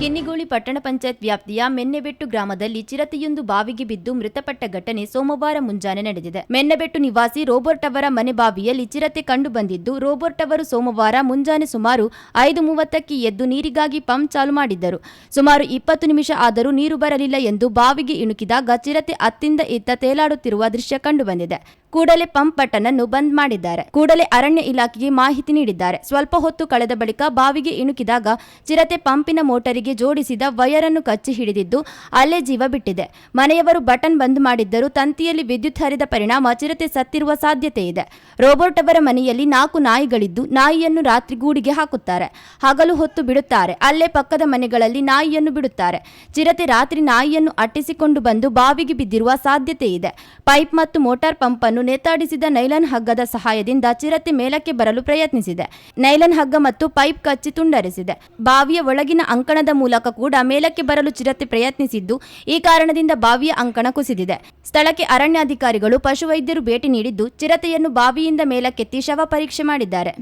ಕೆನ್ನಿಗೋಳಿ ಪಟ್ಟಣ ಪಂಚಾಯತ್ ವ್ಯಾಪ್ತಿಯ ಮೆನ್ನೆಬೆಟ್ಟು ಗ್ರಾಮದಲ್ಲಿ ಚಿರತೆಯೊಂದು ಬಾವಿಗೆ ಬಿದ್ದು ಮೃತಪಟ್ಟ ಘಟನೆ ಸೋಮವಾರ ಮುಂಜಾನೆ ನಡೆದಿದೆ. ಮೆನ್ನೆಬೆಟ್ಟು ನಿವಾಸಿ ರೋಬೋರ್ಟ್ ಅವರ ಮನೆ ಬಾವಿಯಲ್ಲಿ ಚಿರತೆ ಕಂಡು ಬಂದಿದ್ದು ರೋಬೋರ್ಟ್ ಅವರು ಸೋಮವಾರ ಮುಂಜಾನೆ ಸುಮಾರು ಐದು ಮೂವತ್ತಕ್ಕೆ ಎದ್ದು ನೀರಿಗಾಗಿ ಪಂಪ್ ಚಾಲು ಮಾಡಿದ್ದರು. ಸುಮಾರು ಇಪ್ಪತ್ತು ನಿಮಿಷ ಆದರೂ ನೀರು ಬರಲಿಲ್ಲ ಎಂದು ಬಾವಿಗೆ ಇಣುಕಿದಾಗ ಚಿರತೆ ಅತ್ತಿಂದ ಇತ್ತ ತೇಲಾಡುತ್ತಿರುವ ದೃಶ್ಯ ಕಂಡುಬಂದಿದೆ ಕೂಡಲೇ ಪಂಪ್ ಬಟನ್ ಅನ್ನು ಬಂದ್ ಮಾಡಿದ್ದಾರೆ. ಕೂಡಲೇ ಅರಣ್ಯ ಇಲಾಖೆಗೆ ಮಾಹಿತಿ ನೀಡಿದ್ದಾರೆ. ಸ್ವಲ್ಪ ಹೊತ್ತು ಕಳೆದ ಬಳಿಕ ಬಾವಿಗೆ ಇಣುಕಿದಾಗ ಚಿರತೆ ಪಂಪಿನ ಮೋಟರಿಗೆ ಜೋಡಿಸಿದ ವಯರ್ ಅನ್ನು ಕಚ್ಚಿ ಹಿಡಿದಿದ್ದು ಅಲ್ಲೇ ಜೀವ ಬಿಟ್ಟಿದೆ. ಮನೆಯವರು ಬಟನ್ ಬಂದ್ ಮಾಡಿದ್ದರೂ ತಂತಿಯಲ್ಲಿ ವಿದ್ಯುತ್ ಹರಿದ ಪರಿಣಾಮ ಚಿರತೆ ಸತ್ತಿರುವ ಸಾಧ್ಯತೆ ಇದೆ. ರೋಬೋಟ್ ಅವರ ಮನೆಯಲ್ಲಿ ನಾಲ್ಕು ನಾಯಿಗಳಿದ್ದು, ನಾಯಿಯನ್ನು ರಾತ್ರಿ ಗೂಡಿಗೆ ಹಾಕುತ್ತಾರೆ. ಹಗಲು ಹೊತ್ತು ಬಿಡುತ್ತಾರೆ. ಅಲ್ಲೇ ಪಕ್ಕದ ಮನೆಗಳಲ್ಲಿ ನಾಯಿಯನ್ನು ಬಿಡುತ್ತಾರೆ. ಚಿರತೆ ರಾತ್ರಿ ನಾಯಿಯನ್ನು ಅಟ್ಟಿಸಿಕೊಂಡು ಬಂದು ಬಾವಿಗೆ ಬಿದ್ದಿರುವ ಸಾಧ್ಯತೆ ಇದೆ. ಪೈಪ್ ಮತ್ತು ಮೋಟಾರ್ ಪಂಪ್ ಅನ್ನು ನೇತಾಡಿಸಿದ ನೈಲನ್ ಹಗ್ಗದ ಸಹಾಯದಿಂದ ಚಿರತೆ ಮೇಲಕ್ಕೆ ಬರಲು ಪ್ರಯತ್ನಿಸಿದೆ. ನೈಲನ್ ಹಗ್ಗ ಮತ್ತು ಪೈಪ್ ಕಚ್ಚಿ ತುಂಡರಿಸಿದೆ. ಬಾವಿಯ ಒಳಗಿನ ಅಂಕಣದ ಮೂಲಕ ಕೂಡ ಮೇಲಕ್ಕೆ ಬರಲು ಚಿರತೆ ಪ್ರಯತ್ನಿಸಿದ್ದು, ಈ ಕಾರಣದಿಂದ ಬಾವಿಯ ಅಂಕಣ ಕುಸಿದಿದೆ. ಸ್ಥಳಕ್ಕೆ ಅರಣ್ಯಾಧಿಕಾರಿಗಳು ಪಶುವೈದ್ಯರು ಭೇಟಿ ನೀಡಿದ್ದು, ಚಿರತೆಯನ್ನು ಬಾವಿಯಿಂದ ಮೇಲಕ್ಕೆತ್ತಿ ಶವ ಪರೀಕ್ಷೆ ಮಾಡಿದ್ದಾರೆ.